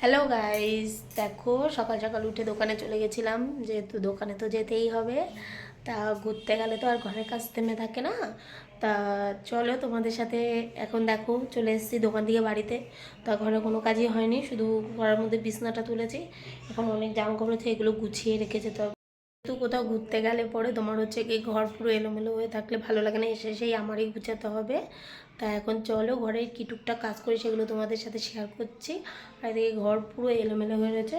Hello guys দেখো, সকাল সকাল উঠে দোকানে চলে গেছিলাম। যেহেতু দোকানে তো যেতেই হবে, তা ঘুরতে গেলে তো আর ঘরের কাছ থেমে থাকে না। তা চলো তোমাদের সাথে এখন দেখো, চলে এসেছি দোকান থেকে বাড়িতে। তা ঘরে কোনো কাজই হয়নি, শুধু ঘরের মধ্যে বিছনাটা তুলেছি। এখন অনেক জামা কাপড় আছে, এগুলো গুছিয়ে রেখে যেতে হবে তো কোথাও ঘুরতে গেলে পরে তোমার হচ্ছে কি ঘর পুরো এলোমেলো হয়ে থাকলে ভালো লাগে না, এসে সেই আমারই গুছাতে হবে। তা এখন চলো ঘরে কি টুকটাক কাজ করি সেগুলো তোমাদের সাথে শেয়ার করছি। আর এদিকে ঘর পুরো এলোমেলো হয়ে রয়েছে।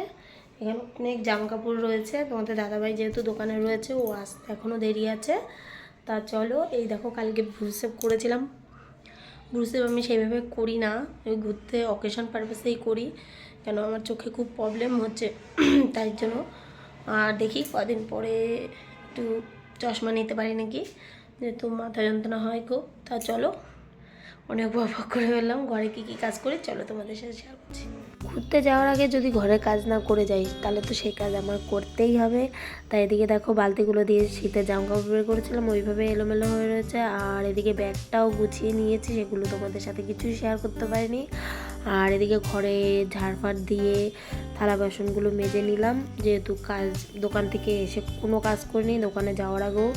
এখানে অনেক জামা কাপড় রয়েছে। তোমাদের দাদাভাই যেহেতু দোকানে রয়েছে, ও আসতে এখনও দেরি আছে। তা চলো, এই দেখো কালকে ভুলসেপ করেছিলাম। ভুলসেপ আমি সেইভাবে করি না। ওই ঘুরতে অকেশন পারপাসেই করি। কেন? আমার চোখে খুব প্রবলেম হচ্ছে। তাই জন্য আর দেখি কদিন পরে একটু চশমা নিতে পারি নাকি। যেহেতু মাথা যন্ত্রণা হয় খুব, তা চলো অনেক বক করে ফেললাম। ঘরে কী কী কাজ করি, চলো তোমাদের সাথে শেয়ার করছি। ঘুরতে যাওয়ার আগে যদি ঘরে কাজ না করে যাই, তাহলে তো সেই কাজ আমার করতেই হবে। তাই এদিকে দেখো বালতিগুলো দিয়ে শীতের জামা কাপড় বের করেছিলাম, ওইভাবে এলোমেলো হয়ে রয়েছে। আর এদিকে ব্যাগটাও গুছিয়ে নিয়েছি, সেগুলো তোমাদের সাথে কিছুই শেয়ার করতে পারিনি। আর এদিকে ঘরে ঝাড়ফাড় দিয়ে থালা বাসনগুলো মেজে নিলাম। যেহেতু কাজ, দোকান থেকে এসে কোনো কাজ করিনি, দোকানে যাওয়ার আগেও।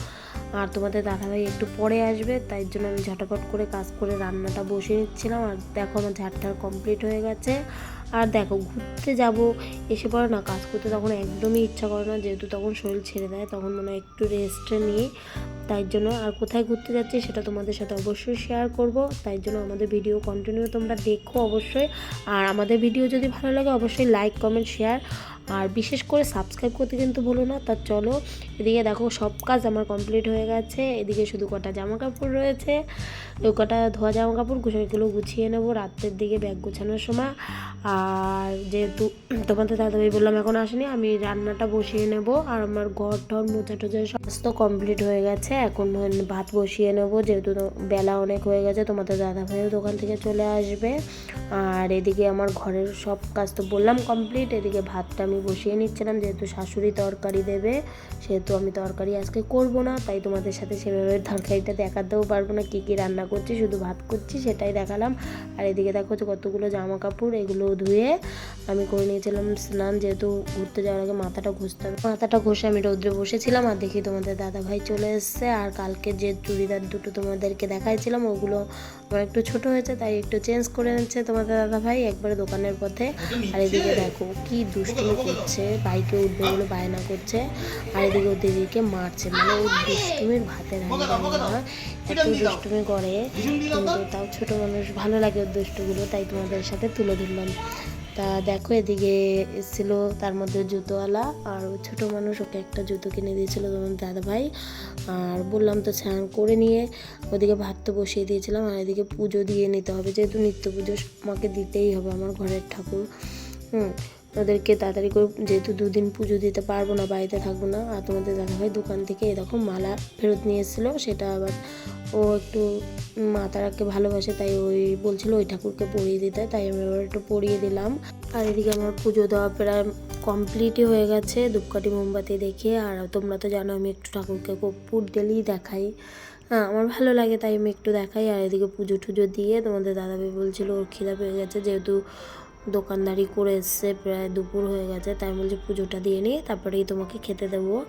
আর তোমাদের দাদাভাই একটু পরে আসবে, তাই জন্য আমি ঝটাপট করে কাজ করে রান্নাটা বসিয়ে নিচ্ছিলাম। আর দেখো আমার ঝাড়টার কমপ্লিট হয়ে গেছে। আর দেখো, ঘুরতে যাব, এসে পরে না, কাজ করতে তখন একদমই ইচ্ছা করে না, যেহেতু তখন শরীর ছেড়ে দেয়, তখন মনে হয় একটু রেস্ট নিয়ে, তাই জন্য আর কোথায় ঘুরতে যাচ্ছি সেটা তোমাদের সাথে অবশ্যই শেয়ার করব, তাই জন্য আমাদের ভিডিও কন্টিনিউ তোমরা দেখো অবশ্যই, আর আমাদের ভিডিও যদি ভালো লাগে অবশ্যই লাইক কমেন্ট শেয়ার আর বিশেষ করে সাবস্ক্রাইব করতে কিন্তু ভুলো না। তা চলো, এদিকে দেখো সব কাজ আমার কমপ্লিট হয়ে গেছে। এদিকে শুধু কটা জামা কাপড় রয়েছে। ওই কটা ধোয়া জামা কাপড় গুছাইগুলো গুছিয়ে নেব রাত্রের দিকে ব্যাগ গুছানোর সময়। আর যেহেতু তোমাদের দাদাভাই বললাম এখন আসেনি, আমি রান্নাটা বসিয়ে নেব। আর আমার ঘর টর মোচা টোচা সমস্ত কমপ্লিট হয়ে গেছে। এখন ভাত বসিয়ে নেব, যেহেতু বেলা অনেক হয়ে গেছে, তোমাদের দাদাভাইও দোকান থেকে চলে আসবে। আর এদিকে আমার ঘরের সব কাজ তো বললাম কমপ্লিট এদিকে ভাতটা আমি বসিয়ে নিচ্ছিলাম, যেহেতু শাশুড়ি তরকারি দেবে, সেহেতু আমি তরকারি আজকে করব না, তাই তোমাদের সাথে সেভাবে তরকারিটা দেখাতেও পারব না, কী কী রান্না করছি, শুধু ভাত করছি, সেটাই দেখালাম। আর এদিকে দেখো যে কতগুলো জামা কাপড় এগুলো ধুয়ে আমি করে নিয়েছিলাম স্নান, যেহেতু ঘুরতে যাওয়ার আগে মাথাটা ঘষতে হবে। মাথাটা ঘষে আমি রৌদ্রে বসেছিলাম, আর দেখি তোমাদের দাদা ভাই চলে এসছে, আর কালকে যে চুড়িদার দুটো তোমাদেরকে দেখাইছিলাম, ওগুলো আমার একটু ছোট হয়েছে, তাই একটু চেঞ্জ করে নিচ্ছে তোমাদের দাদা ভাই একবারে দোকানের পথে। আর এদিকে দেখো কি দুষ্টুমি করছে বাইকে উঠবে বলে বায়না করছে, আর এদিকে ও দিদিকে মারছে। মানে ও দুষ্টুমির হাঁড়ি না এত দুষ্টুমি করে, কিন্তু তাও ছোট মানুষ, ভালো লাগে ওর দুষ্টুগুলো, তাই তোমাদের সাথে তুলে ধরলাম। তা দেখো, এদিকে এসেছিল তার মধ্যে জুতোওয়ালা, আর ছোট মানুষ ওকে একটা জুতো কিনে দিয়েছিল তোমার দাদা ভাই আর বললাম তো স্নান করে নিয়ে ওদিকে ভাত তো বসিয়ে দিয়েছিলাম, আর এদিকে পুজো দিয়ে নিতে হবে, যেহেতু নিত্য পুজো আমাকে দিতেই হবে আমার ঘরের ঠাকুর। হুম ওদেরকে তাড়াতাড়ি করে, যেহেতু দুদিন পুজো দিতে পারব না, বাড়িতে থাকব না, আর তোমাদের দাদাভাই দোকান থেকে এরকম মালা ফেরত নিয়ে এসেছিল সেটা আবার ও একটু মা তারাকে ভালোবাসে, তাই ওই বলছিল ওই ঠাকুরকে পরিয়ে দিতে, তাই আমি আবার একটু পরিয়ে দিলাম। আর এদিকে আমার পুজো দেওয়া প্রায় কমপ্লিটই হয়ে গেছে, ধূপকাঠি, মোমবাতি দেখে, আর তোমরা তো জানো আমি একটু ঠাকুরকে কর্পূর ডেলি দেখাই। হ্যাঁ আমার ভালো লাগে তাই আমি একটু দেখাই, আর এদিকে পুজো টুজো দিয়ে তোমাদের দাদাভাই বলছিল ওর খিদা পেয়ে গেছে, যেহেতু দোকানদারি করে এসছে, প্রায় দুপুর হয়ে গেছে, তাই বলছি পুজোটা দিয়ে নিই তারপরেই তোমাকে খেতে দেবো।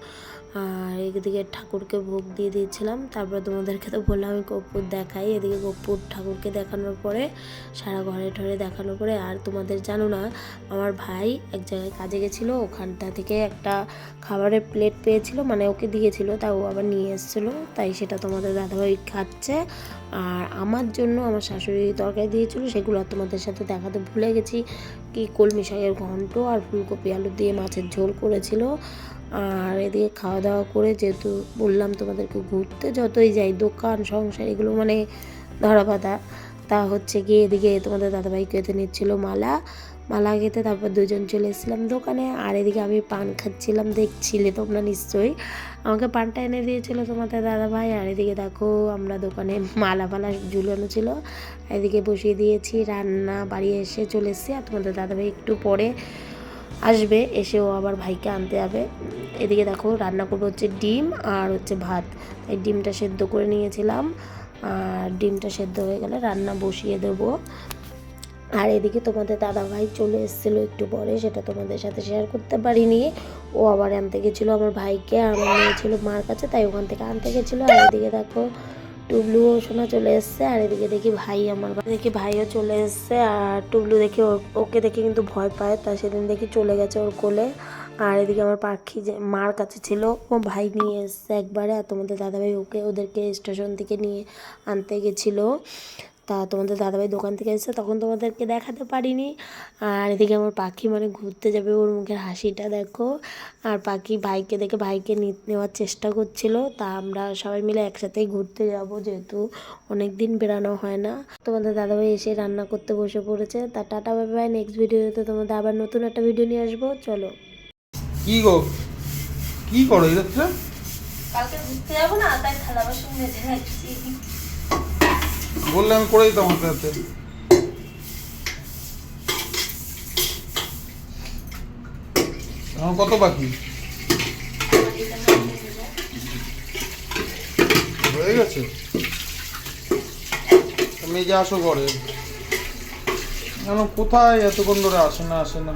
আর এদিকে ঠাকুরকে ভোগ দিয়ে দিয়েছিলাম, তারপরে তোমাদেরকে তো বললাম আমি কর্পূর দেখাই, এদিকে কর্পূর ঠাকুরকে দেখানোর পরে, সারা ঘরে ঠরে দেখানোর পরে, আর তোমাদের জানো না, আমার ভাই এক জায়গায় কাজে গেছিল, ওখানটা থেকে একটা খাবারের প্লেট পেয়েছিল মানে ওকে দিয়েছিল, তা ও আবার নিয়ে এসেছিল, তাই সেটা তোমাদের দাদাভাই খাচ্ছে। আর আমার জন্য আমার শাশুড়ি তরকারি দিয়েছিল, সেগুলো তোমাদের সাথে দেখাতে ভুলে গেছি কি কলমি শাকের ঘন্ট আর ফুলকপি আলু দিয়ে মাছের ঝোল করেছিল। আর এদিকে খাওয়া দাওয়া করে যেহেতু বললাম তোমাদেরকে ঘুরতে, যতই যাই, দোকান, সংসার, এগুলো মানে ধরা পাতা তা হচ্ছে গিয়ে এদিকে তোমাদের দাদাভাই কেটে নিচ্ছিল মালা। মালা খেতে তারপর দুজন চলে এসেছিলাম দোকানে। আর এদিকে আমি পান খাচ্ছিলাম, দেখছিলে তোমরা নিশ্চয়ই। আমাকে পানটা এনে দিয়েছিল তোমাদের দাদা ভাই আর এদিকে দেখো, আমরা দোকানে মালা ফালা ঝুলানো ছিল এদিকে বসিয়ে দিয়েছি, রান্না বাড়ি এসে চলে এসেছি। আর তোমাদের দাদা ভাই একটু পরে আসবে এসেও আবার ভাইকে আনতে যাবে। এদিকে দেখো, রান্না করব হচ্ছে ডিম আর হচ্ছে ভাত। তাই ডিমটা সেদ্ধ করে নিয়েছিলাম। আর ডিমটা সেদ্ধ হয়ে গেলে রান্না বসিয়ে দেবো। আর এদিকে তোমাদের দাদা ভাই চলে এসেছিল একটু পরে, সেটা তোমাদের সাথে শেয়ার করতে পারিনি। ও আবার আনতে গেছিল আমার ভাইকে, আর আমার মেয়ে ছিল মার কাছে, তাই ওখান থেকে আনতে গেছিল। আর এদিকে দেখো, টুবলু সোনা চলে এসছে, আর এদিকে দেখি ভাই আমার দেখি ভাইও চলে এসছে, আর টুবলু দেখি ওকে দেখে কিন্তু ভয় পায় তা সেদিন দেখি চলে গেছে ওর কোলে। আর এদিকে আমার পাখি যে মার কাছে ছিল, ও ভাই নিয়ে এসছে একবারে, আর তোমাদের দাদাভাই ওকে, ওদেরকে স্টেশন থেকে নিয়ে আনতে গেছিল। তা তোমাদের দাদাভাই দোকান থেকে এসেছে তখন তোমাদেরকে দেখাতে পারিনি। আর এদিকে আমার পাখি মানে ঘুরতে যাবে ওর মুখের হাসিটা দেখো। আর পাখি ভাইকে দেখে ভাইকে নি- নেওয়ার চেষ্টা করছিল তা আমরা সবাই মিলে একসাথেই ঘুরতে যাব যেহেতু অনেক দিন বেরানো হয় না। তোমাদের দাদাভাই এসে রান্না করতে বসে পড়েছে তা টাটা বাই বাই নেক্সট ভিডিওতে তোমাদের আবার নতুন একটা ভিডিও নিয়ে আসব চলো। কি গো? কি করো এই রাত্রে? কালকে ঘুরতে যাব না তাই থালা বাসন মেজে রাখছি। বললে আমি করে দিতাম হাতে। হাতে কত বাকি? হয়ে গেছে? মেজে আসো ঘরে। কেন কোথায় এতক্ষণ ধরে আসে না আসে না?